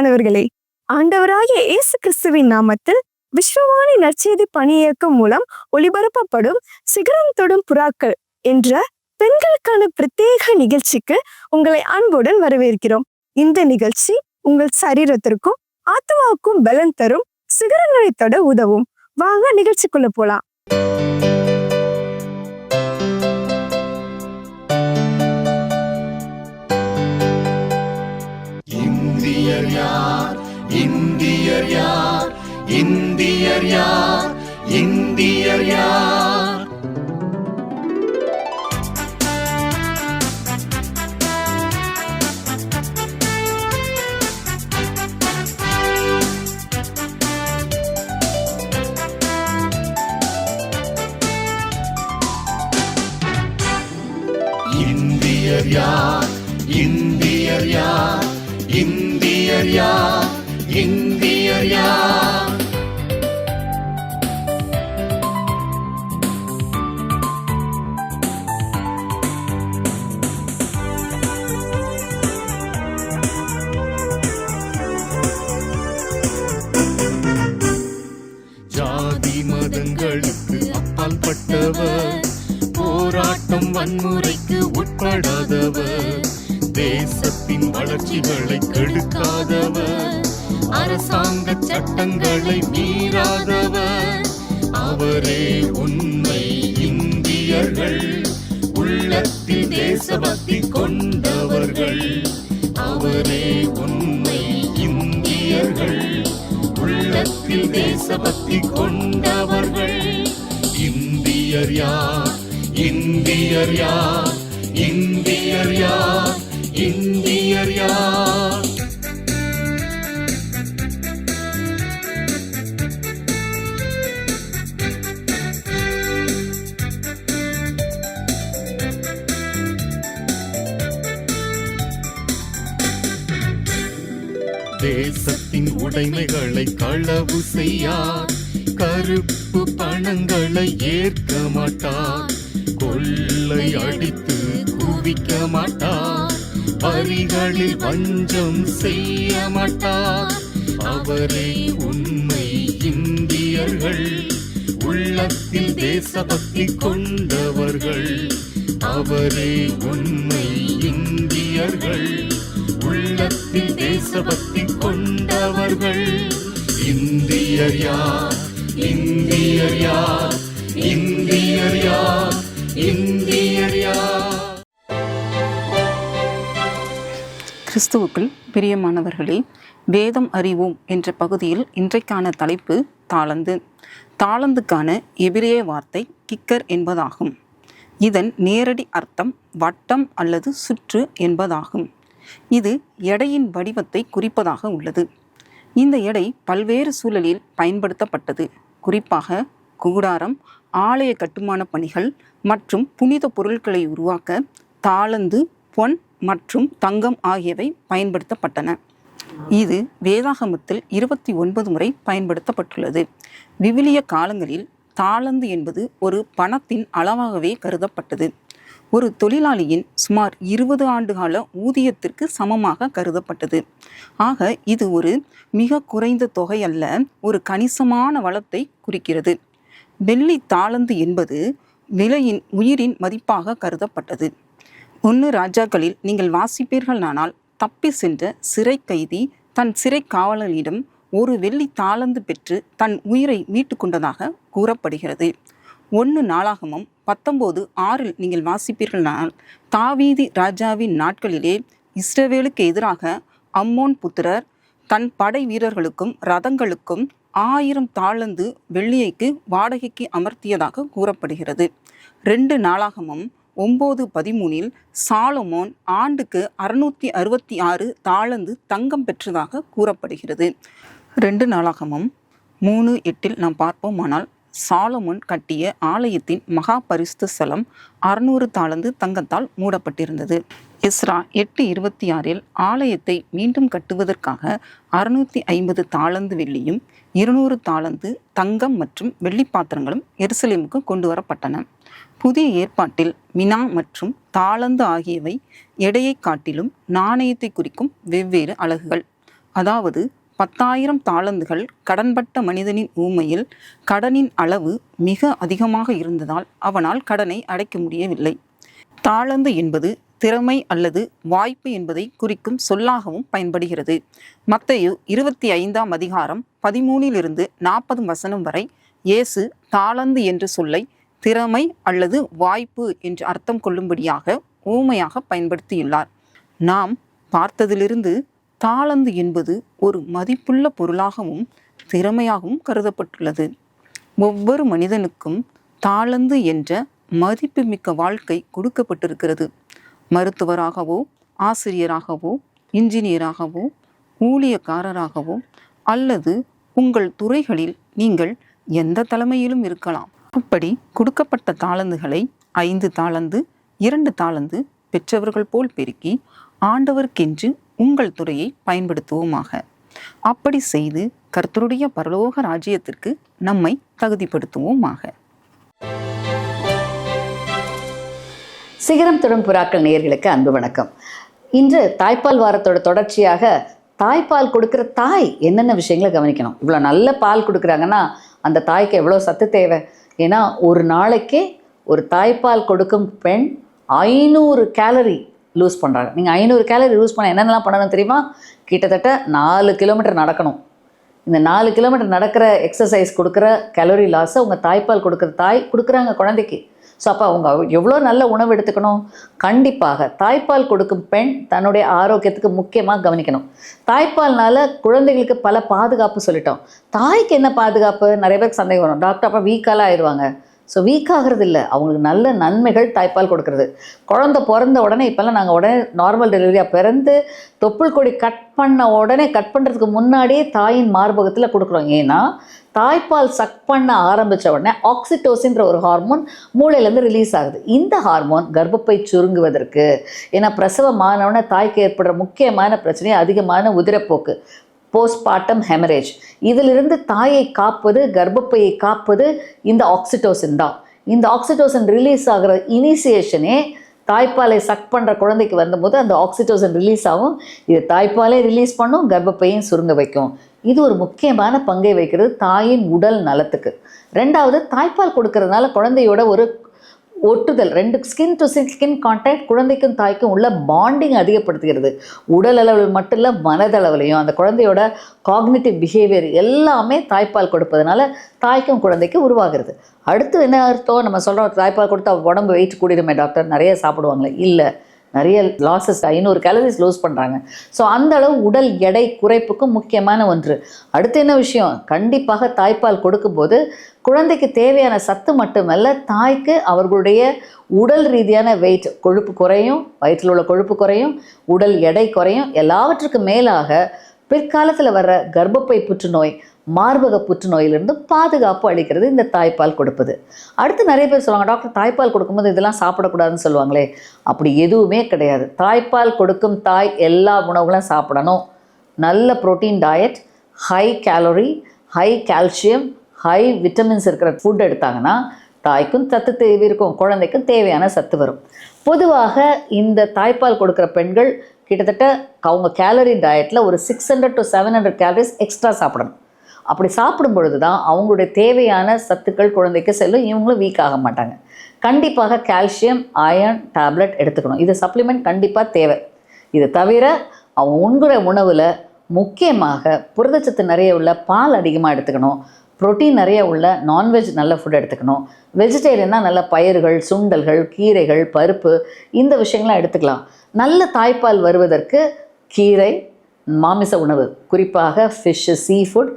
பிரியமானவர்களே ஆண்டவராகிய இயேசு கிறிஸ்துவின் நாமத்தில் விஸ்வவாணி நற்செய்தி பணியியக்கம் மூலம் ஒளிபரப்பப்படும் சிகரம் தொடும் புறாக்கள் என்ற பெண்களுக்கான பிரத்யேக நிகழ்ச்சிக்கு உங்களை அன்புடன் வரவேற்கிறோம். இந்த நிகழ்ச்சி உங்கள் சரீரத்திற்கும் ஆத்மாவுக்கும் பலன் தரும் சிகரங்களை தொட உதவும். வாங்க நிகழ்ச்சிக்குள்ள போலாம். இந்தியர் யார்? இந்தியர் யார்? இந்தியர் யார்? இந்தியர் யார்? இந்தியர் யார்? இந்தியர் யார்? Hallelujah. சட்டங்களை மீறாதவர். அவரே உண்மை இந்தியர்கள். உள்ளத்தில் தேசபக்தி கொண்டவர்கள். அவரே உண்மை இந்தியர்கள். உள்ளத்தில் தேசபக்தி கொண்டவர்கள். இந்தியர் யார்? இந்தியர் யார்? இந்தியர் யார்? தேசத்தின் உடைமைகளை களவு செய்யார். கருப்பு பணங்களை ஏற்க மாட்டார். கொள்ளை அடித்து குவிக்க மாட்டார். வரிகளில் வஞ்சம் செய்ய மாட்டார். அவரே உண்மை இந்தியர்கள். உள்ளத்தில் தேசபக்தி கொண்டவர்கள். அவரே உண்மை இந்தியர்கள். உள்ளத்தில் தேசபக்தி கொண்டவர்கள். இந்தியர் யார்? இந்தியர் யார்? இந்தியர் யார்? இந்தியர் யார்? கிறிஸ்துவுக்குள் பிரியமானவர்களே வேதம் அறிவோம் என்ற பகுதியில் இன்றைக்கான தலைப்பு தாளந்து. தாளந்துக்கான எபிரேய வார்த்தை கிக்கர் என்பதாகும். இதன் நேரடி அர்த்தம் வட்டம் அல்லது சுற்று என்பதாகும். இது எடையின் வடிவத்தை குறிப்பதாக உள்ளது. இந்த எடை பல்வேறு சூழலில் பயன்படுத்தப்பட்டது. குறிப்பாக கூடாரம் ஆலய கட்டுமான பணிகள் மற்றும் புனித பொருட்களை உருவாக்க தாளந்து பொன் மற்றும் தங்கம் ஆகியவை பயன்படுத்தப்பட்டன. இது வேதாகமத்தில் இருபத்தி ஒன்பது முறை பயன்படுத்தப்பட்டுள்ளது. விவிலிய காலங்களில் தாளந்து என்பது ஒரு பணத்தின் அளவாகவே கருதப்பட்டது. ஒரு தொழிலாளியின் சுமார் இருபது ஆண்டுகால ஊதியத்திற்கு சமமாக கருதப்பட்டது. ஆக இது ஒரு மிக குறைந்த தொகை அல்ல ஒரு கணிசமான வளத்தை குறிக்கிறது. வெள்ளி தாளந்து என்பது விலையின் உயிரின் மதிப்பாக கருதப்பட்டது. ஒன்று ராஜாக்களில் நீங்கள் வாசிப்பீர்களானால் தப்பி சென்ற சிறை கைதி தன் சிறை காவலரிடம் ஒரு வெள்ளி தாளந்து பெற்று தன் உயிரை மீட்டு கொண்டதாக கூறப்படுகிறது. ஒன்று நாளாகமம் பத்தொம்போது ஆறில் நீங்கள் வாசிப்பீர்களானால் தாவீதி ராஜாவின் நாட்களிலே இஸ்ரவேலுக்கு எதிராக அம்மோன் புத்திரர் தன் படை வீரர்களுக்கும் ரதங்களுக்கும் ஆயிரம் தாளந்து வெள்ளியைக்கு வாடகைக்கு அமர்த்தியதாக கூறப்படுகிறது. ரெண்டு நாளாகமும் ஒம்பது பதிமூனில் சாலமோன் ஆண்டுக்கு அறுநூத்தி அறுபத்தி ஆறு தாளந்து தங்கம் பெற்றதாக கூறப்படுகிறது. ரெண்டு நாளாகமும் மூணு எட்டில் நாம் பார்ப்போமானால் சாலமுன் கட்டிய ஆலயத்தின் மகா பரிசுத்த ஸ்தலம் அறுநூறு தாளந்து தங்கத்தால் மூடப்பட்டிருந்தது. இஸ்ரா எட்டு இருபத்தி ஆறில் ஆலயத்தை மீண்டும் கட்டுவதற்காக அறுநூத்தி ஐம்பது தாளந்து வெள்ளியும் இருநூறு தாளந்து தங்கம் மற்றும் வெள்ளி பாத்திரங்களும் எருசலேமுக்கு கொண்டு வரப்பட்டன புதிய ஏற்பாட்டில் மினா மற்றும் தாளந்து ஆகியவை எடையை காட்டிலும் நாணயத்தை குறிக்கும் வெவ்வேறு அலகுகள். அதாவது பத்தாயிரம் தாளந்துகள் கடன்பட்ட மனிதனின் ஊமையில் கடனின் அளவு மிக அதிகமாக இருந்ததால் அவனால் கடனை அடைக்க முடியவில்லை. தாளந்து என்பது திறமை அல்லது வாய்ப்பு என்பதை குறிக்கும் சொல்லாகவும் பயன்படுகிறது. மத்தையு இருபத்தி ஐந்தாம் அதிகாரம் பதிமூனிலிருந்து நாற்பது வசனம் வரை இயேசு தாளந்து என்று சொல்லை திறமை அல்லது வாய்ப்பு என்று அர்த்தம் கொள்ளும்படியாக ஊமையாக பயன்படுத்தியுள்ளார். நாம் பார்த்ததிலிருந்து தாளந்து என்பது ஒரு மதிப்புள்ள பொருளாகவும் திறமையாகவும் கருதப்பட்டுள்ளது. ஒவ்வொரு மனிதனுக்கும் தாளந்து என்ற மதிப்புமிக்க வாழ்க்கை கொடுக்கப்பட்டிருக்கிறது. மருத்துவராகவோ ஆசிரியராகவோ இன்ஜினியராகவோ ஊழியக்காரராகவோ அல்லது உங்கள் துறைகளில் நீங்கள் எந்த தலைமையிலும் இருக்கலாம். அப்படி கொடுக்கப்பட்ட தாளந்துகளை ஐந்து தாளந்து இரண்டு தாளந்து பெற்றவர்கள் போல் பெருக்கி ஆண்டவருக்கென்று உங்கள் துறையை பயன்படுத்துவோமாக. அப்படி செய்து கர்த்தருடைய பரலோக ராஜ்யத்திற்கு நம்மை தகுதிப்படுத்துவோமாக. சிகரம் தொடும் புறாக்கள் நேயர்களுக்கு அன்பு வணக்கம். இன்று தாய்ப்பால் வாரத்தோட தொடர்ச்சியாக தாய்ப்பால் கொடுக்குற தாய் என்னென்ன விஷயங்களை கவனிக்கணும்? இவ்வளோ நல்ல பால் கொடுக்குறாங்கன்னா அந்த தாய்க்கு எவ்வளோ சத்து தேவை? ஏன்னா ஒரு நாளைக்கே ஒரு தாய்ப்பால் கொடுக்கும் பெண் ஐநூறு கேலரி லூஸ் பண்ணுறாங்க நீங்கள் ஐநூறு கேலரி லூஸ் பண்ண என்னென்னலாம் பண்ணணும் தெரியுமா? கிட்டத்தட்ட நாலு கிலோமீட்டர் நடக்கணும். இந்த நாலு கிலோமீட்டர் நடக்கிற எக்ஸசைஸ் கொடுக்குற கலோரி லாஸை உங்கள் தாய்ப்பால் கொடுக்குற தாய் கொடுக்குறாங்க குழந்தைக்கு. ஸோ அப்போ அவங்க எவ்வளோ நல்ல உணவு எடுத்துக்கணும்? கண்டிப்பாக தாய்ப்பால் கொடுக்கும் பெண் தன்னுடைய ஆரோக்கியத்துக்கு முக்கியமாக கவனிக்கணும். தாய்ப்பால்னால குழந்தைகளுக்கு பல பாதுகாப்பு சொல்லிட்டோம். தாய்க்கு என்ன பாதுகாப்பு? நிறைய பேருக்கு சந்தேகம் வரும். டாக்டர் அப்போ வீக்காலாம் ஆயிடுவாங்க. ஸோ வீக் ஆகிறது இல்லை. அவங்களுக்கு நல்ல நன்மைகள் தாய்ப்பால் கொடுக்கறது. குழந்தை பிறந்த உடனே இப்போல்லாம் நாங்கள் உடனே நார்மல் டெலிவரியாக பிறந்து தொப்புள் கொடி கட் பண்ண உடனே கட் பண்ணுறதுக்கு முன்னாடியே தாயின் மார்பகத்தில் கொடுக்குறோம். ஏன்னா தாய்ப்பால் சக் பண்ண ஆரம்பித்த உடனே ஆக்சிடோசின்ற ஒரு ஹார்மோன் மூளையிலேருந்து ரிலீஸ் ஆகுது. இந்த ஹார்மோன் கர்ப்பப்பை சுருங்குவதற்கு ஏன்னா பிரசவமானவுடனே தாய்க்கு ஏற்படுற முக்கியமான பிரச்சனை அதிகமான உதிரப்போக்கு. போஸ்ட்மார்ட்டம் ஹெமரேஜ் இதிலிருந்து தாயை காப்பது கர்ப்பப்பையை காப்பது இந்த ஆக்சிடோசின் தான். இந்த ஆக்சிடோசன் ரிலீஸ் ஆகிற இனிஷியேஷனே தாய்ப்பாலை சக் பண்ணுற குழந்தைக்கு வந்தபோது அந்த ஆக்சிடோசன் ரிலீஸ் ஆகும். இது தாய்ப்பாலே ரிலீஸ் பண்ணும் கர்ப்பப்பையும் சுருங்க வைக்கும். இது ஒரு முக்கியமான பங்கை வைக்கிறது தாயின் உடல் நலத்துக்கு. ரெண்டாவது தாய்ப்பால் கொடுக்கறதுனால குழந்தையோட ஒரு ஒட்டுதல் ரெண்டு ஸ்கின் டு ஸ்கின் கான்டாக்ட் குழந்தைக்கும் தாய்க்கும் உள்ள பாண்டிங் அதிகப்படுத்துகிறது. உடல் அளவில் மட்டும் இல்லை மனதளவுலையும் அந்த குழந்தையோட காக்னிட்டிவ் பிஹேவியர் எல்லாமே தாய்ப்பால் கொடுப்பதனால தாய்க்கும் குழந்தைக்கும் உருவாகிறது. அடுத்து என்ன அர்த்தம்? நம்ம சொல்கிறோம் தாய்ப்பால் கொடுத்தா உடம்பு வெயிட் கூடிடுமே டாக்டர் நிறைய சாப்பிடுவாங்களே. இல்லை. நிறைய லாசஸ் ஐநூறு கேலரிஸ் லூஸ் பண்ணுறாங்க ஸோ அந்த அளவு உடல் எடை குறைப்புக்கும் முக்கியமான ஒன்று. அடுத்து என்ன விஷயம்? கண்டிப்பாக தாய்ப்பால் கொடுக்கும்போது குழந்தைக்கு தேவையான சத்து மட்டுமல்ல தாய்க்கு அவர்களுடைய உடல் ரீதியான வெயிட் கொழுப்பு குறையும் வயிற்றில் உள்ள கொழுப்பு குறையும் உடல் எடை குறையும் எல்லாவற்றுக்கும் மேலாக பிற்காலத்தில் வர்ற கர்ப்பப்பை புற்றுநோய் மார்பக புற்றுநோயிலிருந்து பாதுகாப்பு அளிக்கிறது இந்த தாய்ப்பால் கொடுப்பது. அடுத்து நிறைய பேர் சொல்லுவாங்க டாக்டர் தாய்ப்பால் கொடுக்கும்போது இதெல்லாம் சாப்பிடக்கூடாதுன்னு சொல்லுவாங்களே. அப்படி எதுவுமே கிடையாது. தாய்ப்பால் கொடுக்கும் தாய் எல்லா உணவுகளும் சாப்பிடணும். நல்ல protein diet high calorie high calcium high vitamins இருக்கிற ஃபுட் எடுத்தாங்கன்னா தாய்க்கும் சத்து தேவை இருக்கும் குழந்தைக்கும் தேவையான சத்து வரும். பொதுவாக இந்த தாய்ப்பால் கொடுக்குற பெண்கள் கிட்டத்தட்ட அவங்க கேலரி டயட்டில் ஒரு six hundred to seven hundred calories extra சாப்பிடணும். அப்படி சாப்பிடும் பொழுது தான் அவங்களுடைய தேவையான சத்துக்கள் குழந்தைக்கு செல்லும் இவங்களும் வீக் ஆக மாட்டாங்க. கண்டிப்பாக கால்சியம் அயர்ன் டேப்லெட் எடுத்துக்கணும். இது சப்ளிமெண்ட் கண்டிப்பாக தேவை. இது தவிர அவங்க உண்கிற உணவில் முக்கியமாக புரதச்சத்து நிறைய உள்ள பால் அதிகமாக எடுத்துக்கணும். புரோட்டீன் நிறைய உள்ள நான்வெஜ் நல்ல ஃபுட் எடுத்துக்கணும். வெஜிடேரியன்னா நல்ல பயிர்கள் சுண்டல்கள் கீரைகள் பருப்பு இந்த விஷயங்கள்லாம் எடுத்துக்கலாம். நல்ல தாய்ப்பால் வருவதற்கு கீரை மாமிச உணவு குறிப்பாக ஃபிஷ்ஷு சீ ஃபுட்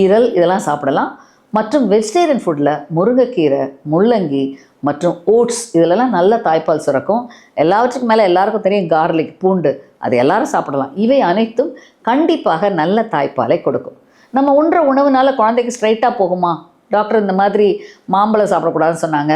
ஈரல் இதெல்லாம் சாப்பிடலாம். மற்றும் வெஜிடேரியன் ஃபுட்டில் முருங்கைக்கீரை முள்ளங்கி மற்றும் ஓட்ஸ் இதிலெல்லாம் நல்ல தாய்ப்பால் சுரக்கும். எல்லாவற்றுக்கும் மேலே எல்லாருக்கும் தெரியும் கார்லிக் பூண்டு. அது எல்லாரும் சாப்பிடலாம். இவை அனைத்தும் கண்டிப்பாக நல்ல தாய்ப்பாலை கொடுக்கும். நம்ம உண்ற உணவுனால குழந்தைக்கு ஸ்ட்ரைட்டாக போகுமா? டாக்டர் இந்த மாதிரி மாம்பழம் சாப்பிடக்கூடாதுன்னு சொன்னாங்க.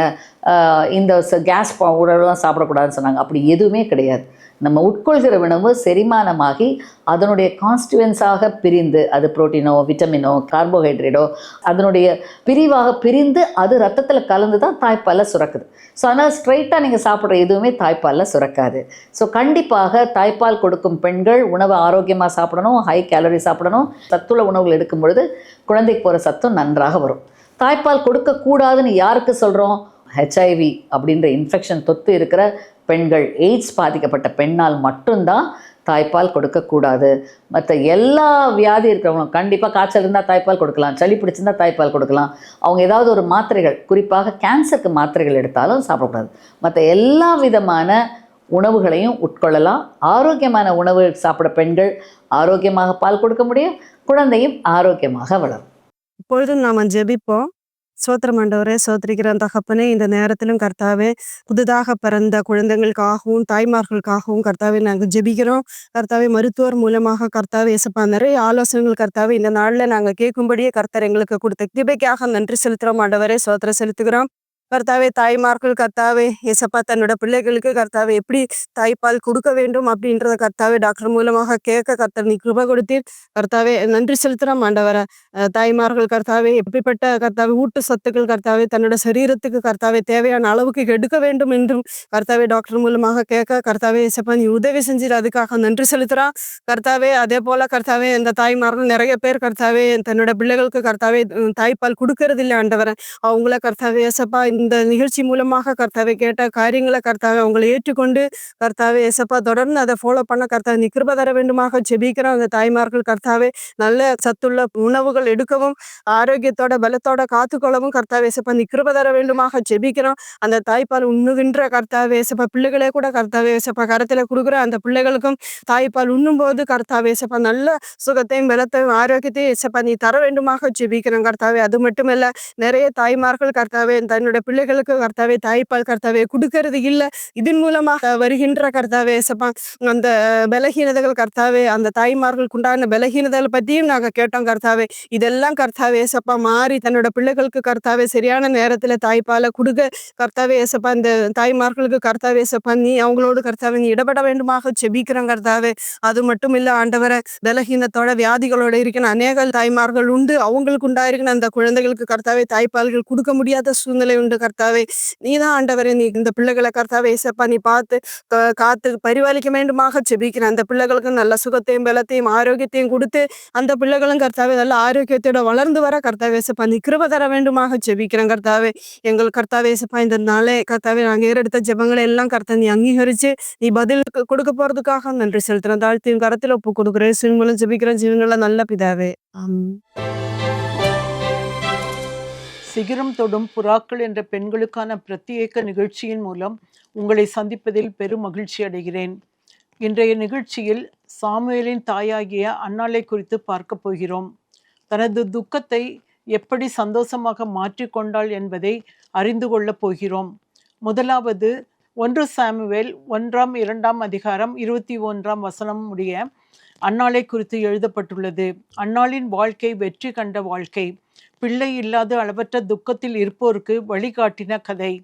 இந்த கேஸ் உணவுலாம் சாப்பிடக்கூடாதுன்னு சொன்னாங்க. அப்படி எதுவுமே கிடையாது. நம்ம உட்கொள்கிற உணவு செரிமானமாகி அதனுடைய கான்ஸ்டுவன்ஸாக பிரிந்து அது புரோட்டீனோ விட்டமினோ கார்போஹைட்ரேட்டோ அதனுடைய பிரிவாக பிரிந்து அது ரத்தத்தில் கலந்து தான் தாய்ப்பாலில் சுரக்குது. ஸோ அதனால் ஸ்ட்ரைட்டாக நீங்கள் சாப்பிட்ற எதுவுமே தாய்ப்பாலில் சுரக்காது. ஸோ கண்டிப்பாக தாய்ப்பால் கொடுக்கும் பெண்கள் உணவை ஆரோக்கியமாக சாப்பிடணும் ஹை கேலரி சாப்பிடணும் சத்துள்ள உணவுகள் எடுக்கும் பொழுது குழந்தைக்கு போகிற சத்தும் நன்றாக வரும். தாய்ப்பால் கொடுக்கக்கூடாதுன்னு யாருக்கு சொல்கிறோம் ஹெச்ஐவி அப்படின்ற இன்ஃபெக்ஷன் தொத்து இருக்கிற பெண்கள். எய்ட்ஸ் பாதிக்கப்பட்ட பெண்ணால் மட்டும்தான் தாய்ப்பால் கொடுக்கக்கூடாது மற்ற எல்லா வியாதி இருக்கிறவங்களும் கண்டிப்பாக காய்ச்சல் இருந்தால் தாய்ப்பால் கொடுக்கலாம். சளி பிடிச்சிருந்தா தாய்ப்பால் கொடுக்கலாம். அவங்க ஏதாவது ஒரு மாத்திரைகள் குறிப்பாக கேன்சருக்கு மாத்திரைகள் எடுத்தாலும் சாப்பிடக்கூடாது. மற்ற எல்லா விதமான உணவுகளையும் உட்கொள்ளலாம். ஆரோக்கியமான உணவு சாப்பிட பெண்கள் ஆரோக்கியமாக பால் கொடுக்க முடியும். குழந்தையும் ஆரோக்கியமாக வளரும். இப்பொழுதும் நாம் ஜெபிப்போம். சோத்திரம் ஆண்டவரே சோத்திரிக்கிற தகப்பனே இந்த நேரத்திலும் கர்த்தாவே புதிதாக பிறந்த குழந்தைகளுக்காகவும் தாய்மார்களுக்காகவும் கர்த்தாவே நாங்கள் ஜெபிக்கிறோம். கர்த்தாவே மருத்துவர் மூலமாக கர்த்தாவே இசப்பா நிறைய ஆலோசனைகள் கர்த்தாவே இந்த நாளில் நாங்கள் கேட்கும்படியே கர்த்தர் எங்களுக்கு கொடுத்த கிருபைக்காக நன்றி செலுத்துகிறோம் ஆண்டவரே சோத்திரம் செலுத்துகிறோம். கர்த்தாவே தாய்மார்கள் கர்த்தாவே ஏசப்பா தன்னோட பிள்ளைகளுக்கு கர்த்தாவே எப்படி தாய்ப்பால் கொடுக்க வேண்டும் அப்படின்றத கர்த்தாவே டாக்டர் மூலமாக கேட்க கர்த்தர் நீ கிருப கொடுத்தீர். கர்த்தாவே நன்றி செலுத்துகிறோம் ஆண்டவரை. தாய்மார்கள் கர்த்தாவே எப்படிப்பட்ட கர்த்தாவே ஊட்டு சத்துக்கள் கர்த்தாவே தன்னோட சரீரத்துக்கு கர்த்தாவே தேவையான அளவுக்கு எடுக்க வேண்டும் என்றும் கர்த்தாவே டாக்டர் மூலமாக கேட்க கர்த்தாவே ஏசப்பா நீ உதவி செஞ்சிரு. அதுக்காக நன்றி செலுத்துறா. கர்த்தாவே அதே போல கர்த்தாவே இந்த தாய்மார்கள் நிறைய பேர் கர்த்தாவே தன்னோட பிள்ளைகளுக்கு கர்த்தாவே தாய்ப்பால் கொடுக்கறதில்லை ஆண்டவரை. அவங்கள கர்த்தாவே ஏசப்பா இந்த நிகழ்ச்சி மூலமாக கர்த்தாவை கேட்ட காரியங்களை கர்த்தாவை அவங்களை ஏற்றுக்கொண்டு கர்த்தாவே ஏசப்பா தொடர்ந்து அதை ஃபாலோ பண்ண கர்த்தாவே நீ கிருப தர வேண்டுமாக ஜெபிக்கிறோம் அந்த தாய்மார்கள் கர்த்தாவே நல்ல சத்துள்ள உணவுகள் எடுக்கவும் ஆரோக்கியத்தோட பலத்தோட காத்துக்கொள்ளவும் கர்த்தாவே ஏசப்பா நீ கிருப தர வேண்டுமாக ஜெபிக்கிறோம். அந்த தாய்ப்பால் உண்ணுகின்ற கர்த்தாவே ஏசப்பா பிள்ளைகளே கூட கர்த்தாவே ஏசப்பா கரத்தில் கொடுக்குற அந்த பிள்ளைகளுக்கும் தாய்ப்பால் உண்ணும்போது கர்த்தாவே ஏசப்பா நல்ல சுகத்தையும் பலத்தையும் ஆரோக்கியத்தையும் ஏசப்பா நீ தர வேண்டுமாக ஜெபிக்கிறோம் கர்த்தாவே. அது மட்டுமல்ல நிறைய தாய்மார்கள் கர்த்தாவே தன்னுடைய பிள்ளைகளுக்கு கர்த்தாவே தாய்ப்பால் கர்த்தாவே கொடுக்கறது இல்லை. இதன் மூலமாக வருகின்ற கர்த்தாவே ஏசப்பா அந்த பலகீனதைகள் கர்த்தாவே அந்த தாய்மார்களுக்கு உண்டான பலகீனதைகளை பற்றியும் நாங்கள் கேட்டோம் கர்த்தாவே. இதெல்லாம் கர்த்தாவே ஏசப்பா மாறி தன்னோட பிள்ளைகளுக்கு கர்த்தாவே சரியான நேரத்தில் தாய்ப்பாலை கொடுக்க கர்த்தாவே சப்பா இந்த தாய்மார்களுக்கு கர்த்தாவே சப்பா நீ அவங்களோடு கர்த்தாவே நீ இடப்பட வேண்டுமாக செபிக்கிறோம் கர்த்தாவே. அது மட்டும் இல்லை ஆண்டவரை பலகீனத்தோட வியாதிகளோட இருக்கிற அநேக தாய்மார்கள் உண்டு. அவங்களுக்கு உண்டாயிருக்கிற அந்த குழந்தைகளுக்கு கர்த்தாவே தாய்ப்பால்கள் கொடுக்க முடியாத சூழ்நிலை உண்டு. கர்த்தாவே நீதான் ஆண்டவரே நீ இந்த பிள்ளைகளை கர்த்தாவே ஏசப்பா நீ பார்த்து காத்து பரிபாலிக்க வேண்டுமாக செபிக்கிறேன் அந்த பிள்ளைகளுக்கு நல்ல சுகத்தையும் பலத்தையும் ஆரோக்கியத்தையும் கொடுத்து அந்த பிள்ளைகளும் கர்த்தாவே நல்ல ஆரோக்கியத்தோட வளர்ந்து வர கர்த்தாவே ஏசப்பா நீ கிருப தர வேண்டுமாக செபிக்கிறேன் கர்த்தாவே. எங்கள் கர்த்தாவே ஏசப்பா இந்த நாளே கர்த்தாவே நாங்கள் ஏறெடுத்த ஜெபங்களை எல்லாம் கர்த்தா நீ அங்கீகரிச்சு நீ பதில் கொடுக்க போறதுக்காக நன்றி செலுத்துறேன். தாழ்த்தியும் கரத்தில் ஒப்பு கொடுக்குறேன். சிவங்களும் ஜெபிக்கிறேன். ஜீவங்கள நல்ல பிதாவே. ஆமென். சிகரம் தொடும் புறாக்கள் என்ற பெண்களுக்கான பிரத்யேக நிகழ்ச்சியின் மூலம் உங்களை சந்திப்பதில் பெரும் மகிழ்ச்சி அடைகிறேன். இன்றைய நிகழ்ச்சியில் சாமுவேலின் தாயாகிய அன்னாளை குறித்து பார்க்க போகிறோம். தனது துக்கத்தை எப்படி சந்தோஷமாக மாற்றிக்கொண்டாள் என்பதை அறிந்து கொள்ளப் போகிறோம். முதலாவது ஒன்று சாமுவேல் ஒன்றாம் இரண்டாம் அதிகாரம் இருபத்தி ஒன்றாம் வசனம் உடைய அன்னாளை குறித்து எழுதப்பட்டுள்ளது. அன்னாளின் வாழ்க்கை வெற்றி கண்ட வாழ்க்கை. பிள்ளை இல்லாத அளவற்ற துக்கத்தில் இருப்போருக்கு வழிகாட்டின கதை.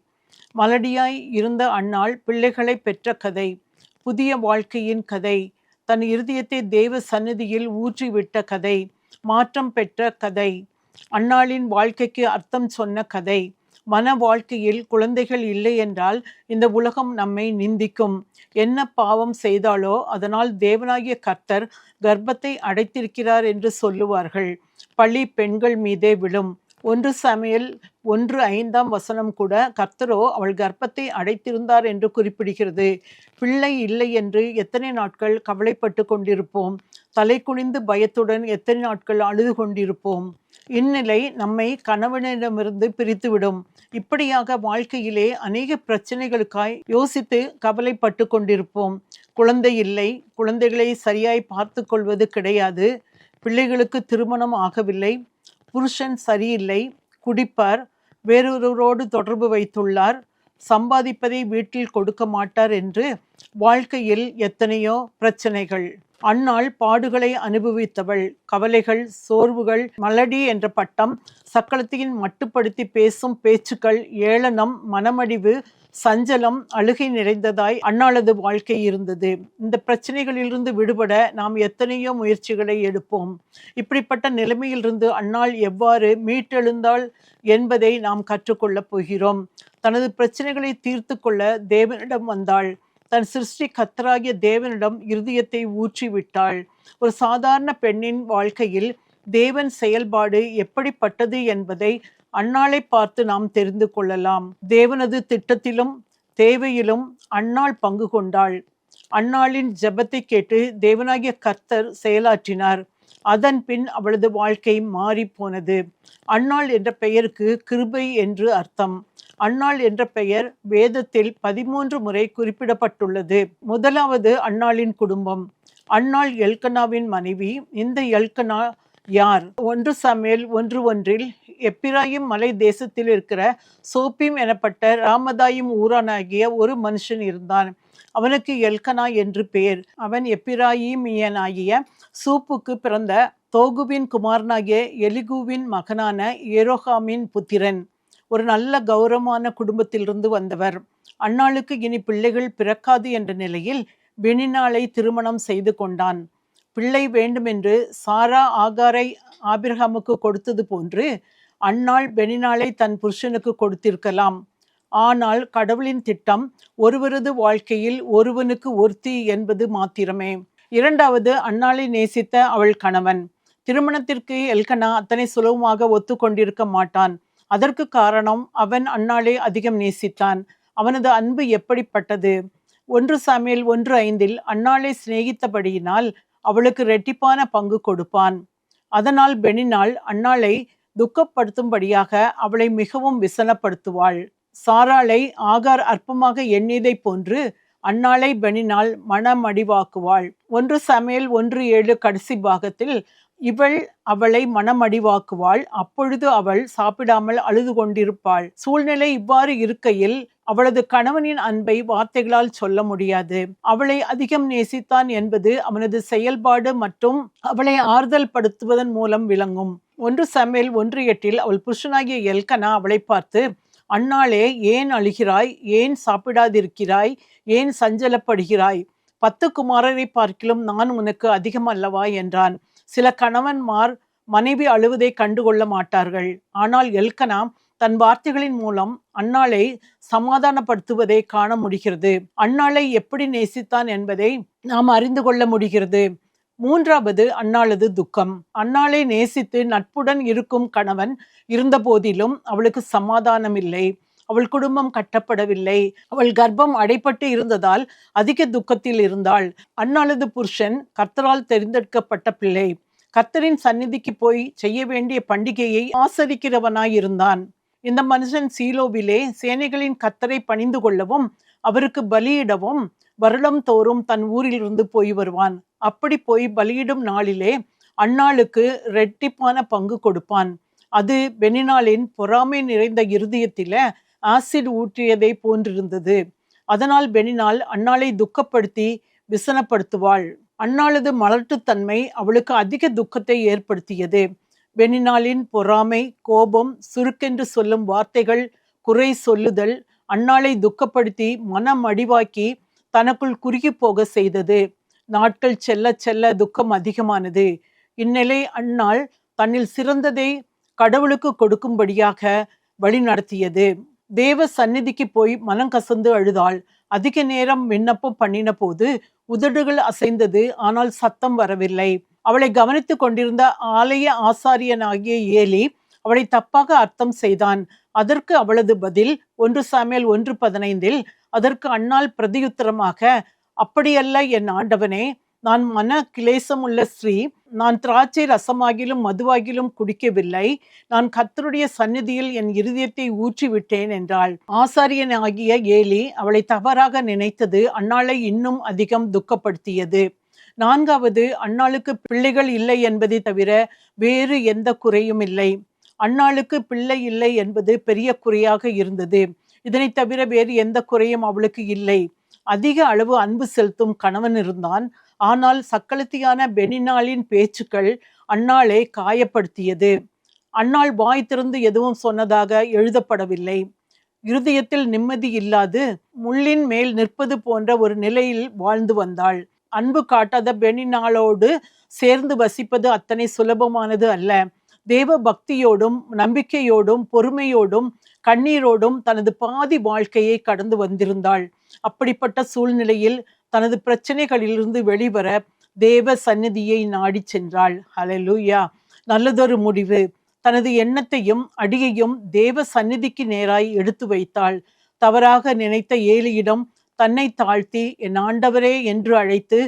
மலடியாய் இருந்த அன்னாள் பிள்ளைகளை பெற்ற கதை. புதிய வாழ்க்கையின் கதை. தன் இருதயத்தை தேவ சந்நிதியில் ஊற்றிவிட்ட கதை. மாற்றம் பெற்ற கதை. அன்னாளின் வாழ்க்கைக்கு அர்த்தம் சொன்ன கதை. மன வாழ்க்கையில் குழந்தைகள் இல்லை என்றால் இந்த உலகம் நம்மை நிந்திக்கும். என்ன பாவம் செய்தாலோ அதனால் தேவனாகிய கர்த்தர் கர்ப்பத்தை அடைத்திருக்கிறார் என்று சொல்லுவார்கள். பள்ளி பெண்கள் மீதே விழும். ஒன்று சமையல் ஒன்று ஐந்தாம் வசனம் கூட கர்த்தரோ அவள் கர்ப்பத்தை அடைத்திருந்தார் என்று குறிப்பிடுகிறது. பிள்ளை இல்லை என்று எத்தனை நாட்கள் கவலைப்பட்டு கொண்டிருப்போம். தலை குனிந்து பயத்துடன் எத்தனை நாட்கள் அழுது கொண்டிருப்போம். இந்நிலை நம்மை கணவனிடமிருந்து பிரித்துவிடும். இப்படியாக வாழ்க்கையிலே அநேக பிரச்சனைகளுக்காய் யோசித்து கவலைப்பட்டு கொண்டிருப்போம். குழந்தை இல்லை குழந்தைகளை சரியாய் பார்த்து கொள்வது கிடையாது. பிள்ளைகளுக்கு திருமணம் ஆகவில்லை. புருஷன் சரியில்லை. குடிப்பார். வேறொருவரோடு தொடர்பு வைத்துள்ளார். சம்பாதிப்பதை வீட்டில் கொடுக்க மாட்டார் என்று வாழ்க்கையில் எத்தனையோ பிரச்சனைகள். அன்னாள் பாடுகளை அனுபவித்தவள். கவலைகள் சோர்வுகள் மலடி என்ற பட்டம் சக்களத்தையின் மட்டுப்படுத்தி பேசும் பேச்சுக்கள் ஏளனம் மனமடிவு சஞ்சலம் அழுகை நிறைந்ததாய் அன்னாளது வாழ்க்கை இருந்தது. இந்த பிரச்சனைகளிலிருந்து விடுபட நாம் எத்தனையோ முயற்சிகளை எடுப்போம். இப்படிப்பட்ட நிலைமையிலிருந்து அன்னாள் எவ்வாறு மீட்டெழுந்தாள் என்பதை நாம் கற்றுக்கொள்ளப் போகிறோம். தனது பிரச்சனைகளை தீர்த்து கொள்ள தேவனிடம் வந்தாள். தன் சிருஷ்டி கத்தராகிய தேவனிடம் இருதயத்தை ஊற்றிவிட்டாள். ஒரு சாதாரண பெண்ணின் வாழ்க்கையில் தேவன் செயல்பாடு எப்படிப்பட்டது என்பதை அன்னாளை பார்த்து நாம் தெரிந்து கொள்ளலாம். தேவனது திட்டத்திலும் தேவையிலும் அன்னாள் பங்கு கொண்டாள். அன்னாளின் ஜபத்தை கேட்டு தேவனாகிய கர்த்தர் செயலாற்றினார். அதன் பின் அவளது வாழ்க்கை மாறி போனது அன்னாள் என்ற பெயருக்கு கிருபை என்று அர்த்தம். அன்னாள் என்ற பெயர் வேதத்தில் பதிமூன்று முறை குறிப்பிடப்பட்டுள்ளது. முதலாவது அன்னாளின் குடும்பம். அன்னாள் எல்கனாவின் மனைவி. இந்த எல்கனா யார்? ஒன்று சமையல் ஒன்று ஒன்றில் எப்பிராயும் மலை தேசத்தில் இருக்கிற சோப்பிம் எனப்பட்ட ராமதாயும் ஊரானாகிய ஒரு மனுஷன் இருந்தான். அவனுக்கு எல்கனா என்று பெயர். அவன் எப்பிராயிமியனாகிய சூப்புக்கு பிறந்த தோகுவின் குமாரனாகிய எலிகுவின் மகனான ஏரோகாமின் புத்திரன். ஒரு நல்ல கௌரவமான குடும்பத்திலிருந்து வந்தவர். அன்னாளுக்கு இனி பிள்ளைகள் பிறக்காது என்ற நிலையில் வெனினாளை திருமணம் செய்து கொண்டான். பிள்ளை வேண்டுமென்று சாரா ஆகாரை ஆபிரகாமுக்கு கொடுத்தது போன்று அன்னாள் வெனினாளை தன் புருஷனுக்கு கொடுத்திருக்கலாம். ஆனால் கடவுளின் திட்டம் ஒருவரது வாழ்க்கையில் ஒருவனுக்கு ஒருத்தி என்பது மாத்திரமே. இரண்டாவது அன்னாளை நேசித்த அவள் கணவன். திருமணத்திற்கு எல்கனா அத்தனை சுலபமாக ஒத்துக்கொண்டிருக்க மாட்டான். அதற்கு காரணம் அவன் அன்னாளை அதிகம் நேசித்தான். அவனது அன்பு எப்படிப்பட்டது? ஒன்று சாமியல் ஒன்று ஐந்தில் அன்னாளை சிநேகித்தபடியினால் அவளுக்கு ரெட்டிப்பான பங்கு கொடுப்பான். அதனால் பெனினாள் அன்னாளை துக்கப்படுத்தும்படியாக அவளை மிகவும் விசனப்படுத்துவாள். சாராளை ஆகார் அற்பமாக எண்ணியதைப் போன்று அன்னாளை பெனினால் மனமடிவாக்குவாள். ஒன்று சமையல் ஒன்று ஏழு கடைசி பாகத்தில் இவள் அவளை மனமடிவாக்குவாள் அப்பொழுது அவள் சாப்பிடாமல் அழுது கொண்டிருப்பாள் சூழ்நிலை இவ்வாறு இருக்கையில் அவளது கணவனின் அன்பை வார்த்தைகளால் சொல்ல முடியாது. அவளை அதிகம் நேசித்தான் என்பது அவனது செயல்பாடு மற்றும் அவளை ஆறுதல் படுத்துவதன் மூலம் விளங்கும். ஒன்று சமையல் ஒன்று எட்டில் அவள் புருஷனாகிய எல்கனா அவளை பார்த்து அன்னாளே ஏன் அழுகிறாய்? ஏன் சாப்பிடாதிருக்கிறாய்? ஏன் சஞ்சலப்படுகிறாய்? பத்து குமாரரை பார்க்கிலும் நான் உனக்கு அதிகம் அல்லவா? என்றான். சில கணவன்மார் மனைவி அழுவதை கண்டுகொள்ள மாட்டார்கள். ஆனால் எல்கனா தன் வார்த்தைகளின் மூலம் அன்னாளை சமாதானப்படுத்துவதை காண முடிகிறது. அன்னாளை எப்படி நேசித்தான் என்பதை நாம் அறிந்து கொள்ள முடிகிறது. மூன்றாவது அன்னாளது துக்கம். அன்னாளை நேசித்து நட்புடன் இருக்கும் கணவன் இருந்த போதிலும் அவளுக்கு சமாதானம் இல்லை அவள் குடும்பம் கட்டப்படவில்லை. அவள் கர்ப்பம் அடைப்பட்டு இருந்ததால் அதிக துக்கத்தில் இருந்தாள். அன்னாளது புருஷன் கர்த்தரால் தெரிந்தெடுக்கப்பட்ட பிள்ளை. கர்த்தரின் சந்நிதிக்கு போய் செய்ய வேண்டிய பண்டிகையை ஆசரிக்கிறவனாயிருந்தான். இந்த மனுஷன் சீலோவிலே சேனைகளின் கத்தரை பணிந்து கொள்ளவும் அவருக்கு பலியிடவும் வருடம் தோறும் தன் ஊரிலிருந்து போய் வருவான். அப்படி போய் பலியிடும் நாளிலே அந்நாளுக்கு ரெட்டிப்பான பங்கு கொடுப்பான். அது பெனினாளின் பொறாமை நிறைந்த இருதயத்தில ஆசிட் ஊற்றியதை போன்றிருந்தது. அதனால் பெனினால் அன்னாளை துக்கப்படுத்தி விசனப்படுத்துவாள். அன்னாளது மலட்டுத்தன்மை அவளுக்கு அதிக துக்கத்தை ஏற்படுத்தியது. பெனினாளின் பொறாமை கோபம் சுருக்கென்று சொல்லும் வார்த்தைகள் குறை சொல்லுதல் அன்னாளை துக்கப்படுத்தி மனம் அடிவாக்கி தனக்குள் குறுகி போக செய்தது. நாட்கள் செல்ல செல்ல துக்கம் அதிகமானது. இந்நிலை அன்னாள் தன்னில் சிறந்ததை கடவுளுக்கு கொடுக்கும்படியாக வழி நடத்தியது தேவ சந்நிதிக்கு போய் மனம் கசந்து அழுதாள். அதிக நேரம் விண்ணப்பம் பண்ணின போது உதடுகள் அசைந்தது. ஆனால் சத்தம் வரவில்லை. அவளை கவனித்து கொண்டிருந்த ஆலய ஆசாரியனாகிய ஏலி அவளை தப்பாக அர்த்தம் செய்தான். அதற்கு அவளது பதில் ஒன்று சாமியல் ஒன்று பதினைந்தில் அதற்கு அன்னால் பிரதியுத்தரமாக அப்படியல்ல என் ஆண்டவனே நான் மன கிளேசம் உள்ள ஸ்ரீ நான் திராட்சை ரசமாகிலும் மதுவாகிலும் குடிக்கவில்லை. நான் கத்தருடைய சந்நிதியில் என் இருதயத்தை ஊற்றி விட்டேன் என்றாள் ஆசாரியனாகிய ஏலி அவளை தவறாக நினைத்தது அன்னாளை இன்னும் அதிகம் துக்கப்படுத்தியது. நான்காவது அன்னாளுக்கு பிள்ளைகள் இல்லை என்பதை தவிர வேறு எந்த குறையும் இல்லை. அன்னாளுக்கு பிள்ளை இல்லை என்பது பெரிய குறையாக இருந்தது. இதனை தவிர வேறு எந்த குறையும் அவளுக்கு இல்லை. அதிக அளவு அன்பு செலுத்தும் கணவன் இருந்தான். ஆனால் சக்களத்தியான பெனினாளின் பேச்சுக்கள் அன்னாளை காயப்படுத்தியது. அன்னாள் வாய் திறந்து எதுவும் சொன்னதாக எழுதப்படவில்லை. இருதயத்தில் நிம்மதி இல்லாது முள்ளின் மேல் நிற்பது போன்ற ஒரு நிலையில் வாழ்ந்து வந்தாள். அன்பு காட்டாத பெனினாளோடு சேர்ந்து வசிப்பது அத்தனை சுலபமானது அல்ல. தேவ பக்தியோடும் நம்பிக்கையோடும் பொறுமையோடும் கண்ணீரோடும் தனது பாதி வாழ்க்கையை கடந்து வந்திருந்தாள். அப்படிப்பட்ட சூழ்நிலையில் தனது பிரச்சனைகளிலிருந்து வெளிவர தேவ சந்நிதியை நாடி சென்றாள். ஹலலூயா நல்லதொரு முடிவு. தனது எண்ணத்தையும் அடியையும் தேவ சந்நிதிக்கு நேராய் எடுத்து வைத்தாள். தவறாக நினைத்த ஏலியிடம் தன்னை தாழ்த்தி என் ஆண்டவரே என்று அழைத்து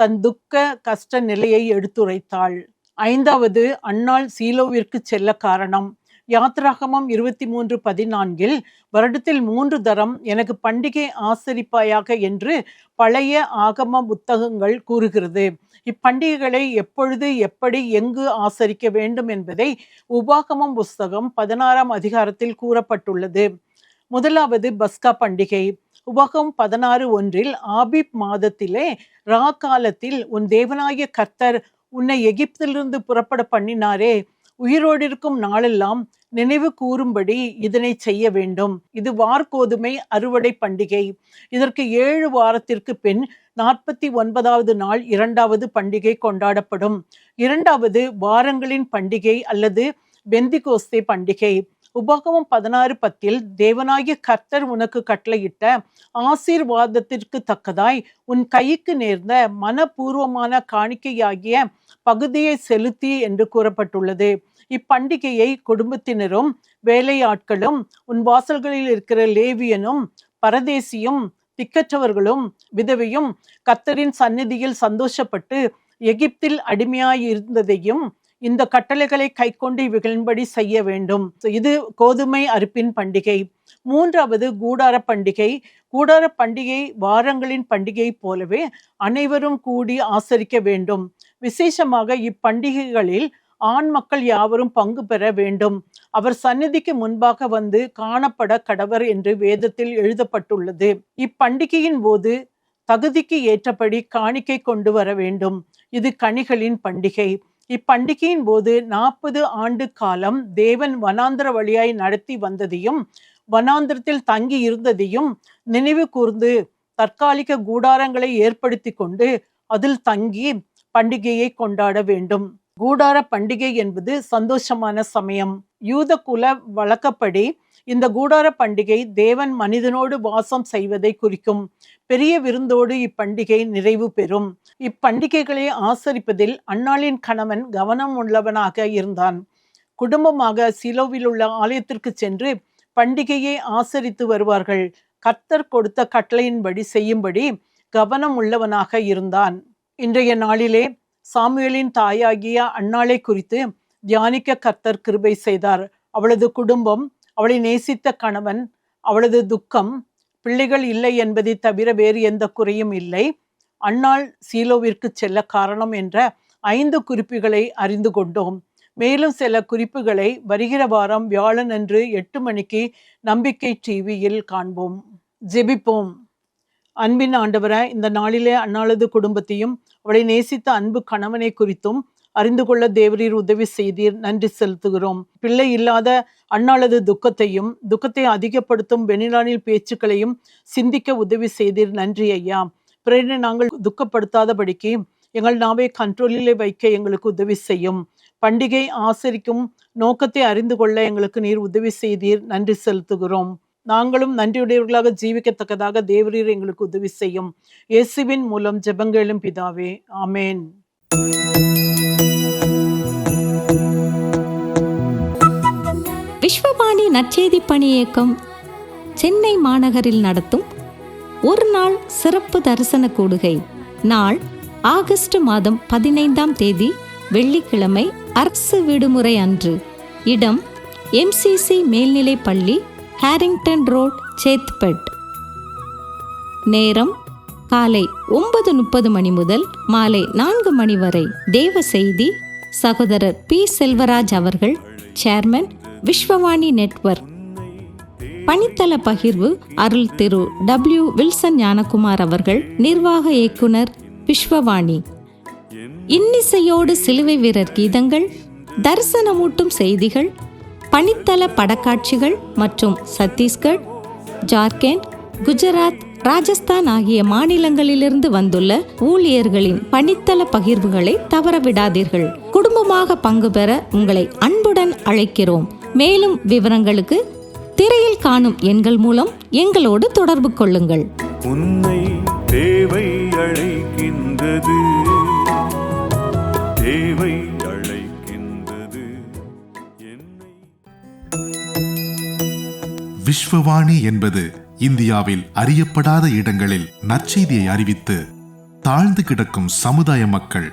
தன் துக்க கஷ்ட நிலையை எடுத்துரைத்தாள். ஐந்தாவது அன்னாள் சீலோவிற்கு செல்ல காரணம். யாத்ராகமம் இருபத்தி மூன்று பதினான்கில் வருடத்தில் மூன்று தரம் எனக்கு பண்டிகை ஆசரிப்பாயாக என்று பழைய ஆகம புத்தகங்கள் கூறுகிறது. இப்பண்டிகைகளை எப்பொழுது எப்படி எங்கு ஆசரிக்க வேண்டும் என்பதை உபாகமம் புஸ்தகம் பதினாறாம் அதிகாரத்தில் கூறப்பட்டுள்ளது. முதலாவது பஸ்கா பண்டிகை. உபகம் பதினாறு ஒன்றில் ஆபிப் மாதத்திலே ரா காலத்தில் உன் தேவனாய கர்த்தர் உன்னை எகிப்திலிருந்து புறப்பட பண்ணினாரே உயிரோடு இருக்கும் நாளெல்லாம் நினைவு கூறும்படி இதனை செய்ய வேண்டும். இது வார்கோதுமை அறுவடை பண்டிகை. இதற்கு ஏழு வாரத்திற்கு பின் நாற்பத்தி ஒன்பதாவது நாள் இரண்டாவது பண்டிகை கொண்டாடப்படும். இரண்டாவது வாரங்களின் பண்டிகை அல்லது பெந்திகோஸ்தே பண்டிகை. உபகமம் பதினாறு பத்தில் தேவனாகிய கர்த்தர் உனக்கு கட்டளையிட்ட ஆசீர்வாதத்திற்கு தக்கதாய் உன் கைக்கு நேர்ந்த மனப்பூர்வமான காணிக்கையாகிய பகுதியை செலுத்தி என்று கூறப்பட்டுள்ளது. இப்பண்டிகையை குடும்பத்தினரும் வேலையாட்களும் உன் வாசல்களில் இருக்கிற லேவியனும் பரதேசியும் திக்கற்றவர்களும் விதவையும் கர்த்தரின் சந்நிதியில் சந்தோஷப்பட்டு எகிப்தில் அடிமையாயிருந்ததையும் இந்த கட்டளைகளை கைக்கொண்டு இவைகளின்படி செய்ய வேண்டும். இது கோதுமை அறுப்பின் பண்டிகை. மூன்றாவது கூடார பண்டிகை. கூடார பண்டிகை வாரங்களின் பண்டிகை போலவே அனைவரும் கூடி ஆசரிக்க வேண்டும். விசேஷமாக இப்பண்டிகைகளில் ஆண் மக்கள் யாவரும் பங்கு பெற வேண்டும். அவர் சந்நிதிக்கு முன்பாக வந்து காணப்பட கடவர் என்று வேதத்தில் எழுதப்பட்டுள்ளது. இப்பண்டிகையின் போது தகுதிக்கு ஏற்றபடி காணிக்கை கொண்டு வர வேண்டும். இது கனிகளின் பண்டிகை. இப்பண்டிகையின் போது நாற்பது ஆண்டு காலம் தேவன் வனாந்திர வழியாய் நடத்தி வந்ததையும் வனாந்திரத்தில் தங்கி இருந்ததையும் நினைவு கூர்ந்து தற்காலிக கூடாரங்களை ஏற்படுத்தி கொண்டு அதில் தங்கி பண்டிகையை கொண்டாட வேண்டும். கூடார பண்டிகை என்பது சந்தோஷமான சமயம். யூத குல வழக்கப்படி இந்த கூடார பண்டிகை தேவன் மனிதனோடு வாசம் செய்வதை குறிக்கும். பெரிய விருந்தோடு இப்பண்டிகை நிறைவு பெறும். இப்பண்டிகைகளை ஆசரிப்பதில் அன்னாளின் கணவன் கவனம் உள்ளவனாக இருந்தான். குடும்பமாக சிலோவில் உள்ள ஆலயத்திற்கு சென்று பண்டிகையை ஆசரித்து வருவார்கள். கர்த்தர் கொடுத்த கட்டளையின்படி செய்யும்படி கவனம் உள்ளவனாக இருந்தான். இன்றைய நாளிலே சாமுவேலின் தாயாகிய அன்னாளை குறித்து தியானிக்க கர்த்தர் கிருபை செய்தார். அவளது குடும்பம் அவளை நேசித்த கணவன் அவளது துக்கம் பிள்ளைகள் இல்லை என்பதை தவிர வேறு எந்த குறையும் இல்லை. அன்னாள் சீலோவிற்கு செல்ல காரணம் என்ற ஐந்து குறிப்புகளை அறிந்து கொண்டோம். மேலும் சில குறிப்புகளை வருகிற வாரம் வியாழன் அன்று எட்டு மணிக்கு நம்பிக்கை டிவியில் காண்போம். ஜெபிப்போம். அன்பின் ஆண்டவரை இந்த நாளிலே அன்னாளது குடும்பத்தையும் அவளை நேசித்த அன்பு கணவனை குறித்தும் அறிந்து கொள்ள தேவரீர் உதவி செய்தீர். நன்றி செலுத்துகிறோம். பிள்ளை இல்லாத அன்னாளது துக்கத்தையும் துக்கத்தை அதிகப்படுத்தும் வெளிநாளில் பேச்சுக்களையும் சிந்திக்க உதவி செய்தீர். நன்றி ஐயா. பிறரை நாங்கள் துக்கப்படுத்தாதபடிக்கு எங்கள் நாவை கண்ட்ரோலிலே வைக்க எங்களுக்கு உதவி செய்யும். பண்டிகை ஆசரிக்கும் நோக்கத்தை அறிந்து கொள்ள எங்களுக்கு நீர் உதவி செய்தீர். நன்றி செலுத்துகிறோம். நாங்களும் நன்றியுடையவர்களாக ஜீவிக்கத்தக்கதாக தேவரீர் எங்களுக்கு உதவி செய்யும். இயேசுவின் மூலம் ஜெபங்களும் பிதாவே. ஆமேன். விஸ்வபாணி நற்செய்தி பணி இயக்கம் சென்னை மாநகரில் நடத்தும் ஒரு நாள் சிறப்பு தரிசன கூடுகை. நாள் ஆகஸ்ட் மாதம் பதினைந்தாம் தேதி வெள்ளிக்கிழமை அரசு விடுமுறை அன்று. இடம் எம்சிசி மேல்நிலைப் பள்ளி ஹாரிங்டன் ரோட் சேத்பட். நேரம் காலை ஒன்பது முப்பது மணி முதல் மாலை நான்கு மணி வரை. தேவ செய்தி சகோதரர் பி. செல்வராஜ் அவர்கள் சேர்மன் விஸ்வவாணி நெட்வொர்க். பணித்தள பகிர்வு அருள் திரு டபிள்யூ வில்சன் ஞானகுமார் அவர்கள் நிர்வாக இயக்குனர் விஸ்வவாணி. இன்னிசையோடு சிலுவை வீரர் கீதங்கள் தரிசனமூட்டும் செய்திகள் பணித்தள படக்காட்சிகள் மற்றும் சத்தீஸ்கர் ஜார்க்கண்ட் குஜராத் ராஜஸ்தான் ஆகிய மாநிலங்களிலிருந்து வந்துள்ள ஊழியர்களின் பணித்தள பகிர்வுகளை தவறவிடாதீர்கள். குடும்பமாக பங்கு பெற உங்களை அன்புடன் அழைக்கிறோம். மேலும் விவரங்களுக்கு திரையில் காணும் எண்கள் மூலம் எங்களோடு தொடர்பு கொள்ளுங்கள். உன்னை தேவை அழைக்கின்றது. தேவை அழைக்கின்றது. என்னை விஸ்வவாணி என்பது இந்தியாவில் அறியப்படாத இடங்களில் நற்செய்தியை அறிவித்து தாழ்ந்து கிடக்கும் சமுதாய மக்கள்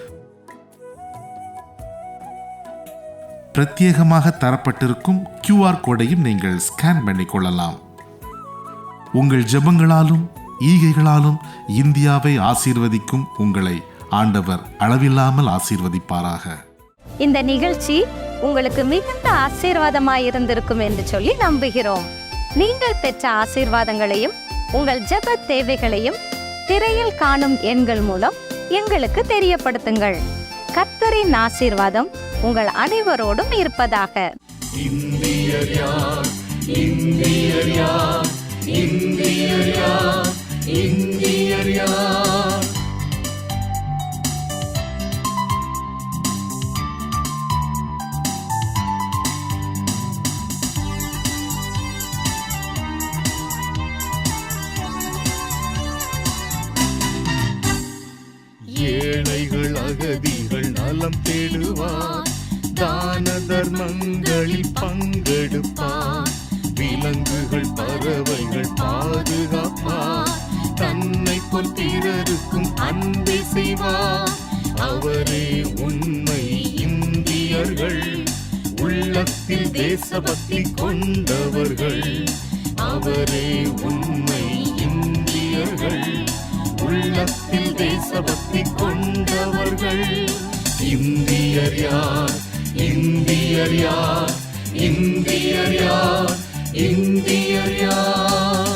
பிரத்யேகமாக தரப்பட்டிருக்கும் கியூஆர் கோடையும் நீங்கள் ஸ்கேன் பண்ணி கொள்ளலாம். உங்கள் ஜெபங்களாலும் ஈகைகளாலும் இந்தியாவை ஆசீர்வதிக்கும் உங்களை ஆண்டவர் அளவில்லாமல் ஆசீர்வதிப்பாராக. இந்த நிகழ்ச்சி உங்களுக்கு மிகுந்த ஆசீர்வாதமாய் இருந்திருக்கும் என்று சொல்லி நம்புகிறோம். நீங்கள் பெற்ற ஆசீர்வாதங்களையும் உங்கள் ஜெப தேவைகளையும் திரையில் காணும் எண்கள் மூலம் எங்களுக்கு தெரியப்படுத்துங்கள். கத்தரின் ஆசீர்வாதம் உங்கள் அனைவரோடும் இருப்பதாக. இந்தியர் யார்? இந்தியர் யார்? இந்தியர் யார்? இந்தியர் யார்? ஏழைகள் அகதிகள் நலம் தேடுவார். தர்மங்களில் பங்கெடுப்பார். விலங்குகள் பறவைகள் பாதுகாப்பார். தன்னை போல் பிறருக்கும் அன்பை செய்வார். அவரே உண்மை இந்தியர்கள். உள்ளத்தில் தேசபக்தி கொண்டவர்கள். அவரே உண்மை இந்தியர்கள். உள்ளத்தில் தேசபக்தி கொண்டவர்கள். இந்தியர் யார்? இந்தியர் யார்? இந்தியர் யார்? இந்தியர் யார்?